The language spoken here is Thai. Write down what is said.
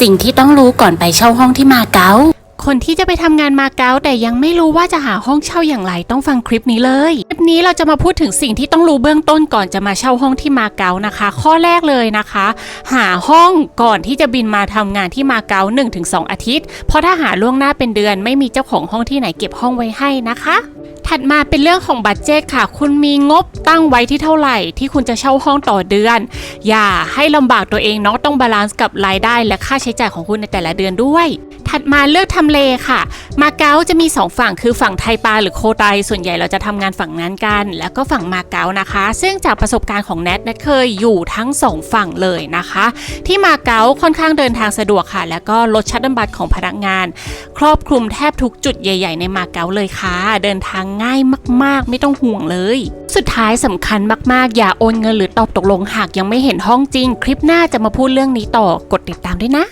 สิ่งที่ต้องรู้ก่อนไปเช่าห้องที่มาเก๊า คนที่จะไปทำงานมาเก๊าแต่ยังไม่รู้ว่าจะหาห้องเช่าอย่างไรต้องฟังคลิปนี้เลย คลิปนี้เราจะมาพูดถึงสิ่งที่ต้องรู้เบื้องต้นก่อนจะมาเช่าห้องที่มาเก๊านะคะ ข้อแรกเลยนะคะ หาห้องก่อนที่จะบินมาทำงานที่มาเก๊า1-2 อาทิตย์ เพราะถ้าหาล่วงหน้าเป็นเดือนไม่มีเจ้าของห้องที่ไหนเก็บห้องไว้ให้นะคะ ถัดมาเป็นเรื่องของบัตเจตค่ะ คุณมีงบตั้งไว้ที่เท่าไหร่ ที่คุณจะเช่าห้องต่อเดือน อย่าให้ลำบากตัวเองเนาะต้องบาลานซ์กับรายได้และค่าใช้จ่ายของคุณในแต่ละเดือนด้วย ถัดมาเลือกทำเลค่ะ มาเก๊าจะมี 2 ฝั่งคือฝั่งไทปาหรือโคไตส่วนใหญ่เราจะทำงานฝั่งนั้นกัน แล้วก็ฝั่งมาเก๊านะคะ ซึ่งจากประสบการณ์ของแนทแนทเคยอยู่ทั้ง 2 ฝั่งเลยนะคะ ที่มาเก๊าค่อนข้างเดินทางสะดวกค่ะ แล้วก็รถชัตเติลบัสของพนักงาน ครอบคลุมแทบทุกจุดใหญ่ ๆ ในมาเก๊าเลยค่ะ เดินทางง่ายมากๆ ไม่ต้องห่วงเลย สุดท้ายสำคัญมากๆ อย่าโอนเงินหรือตอบตกลงหากยังไม่เห็นห้องจริง คลิปหน้าจะมาพูดเรื่องนี้ต่อกดติดตามด้วยนะ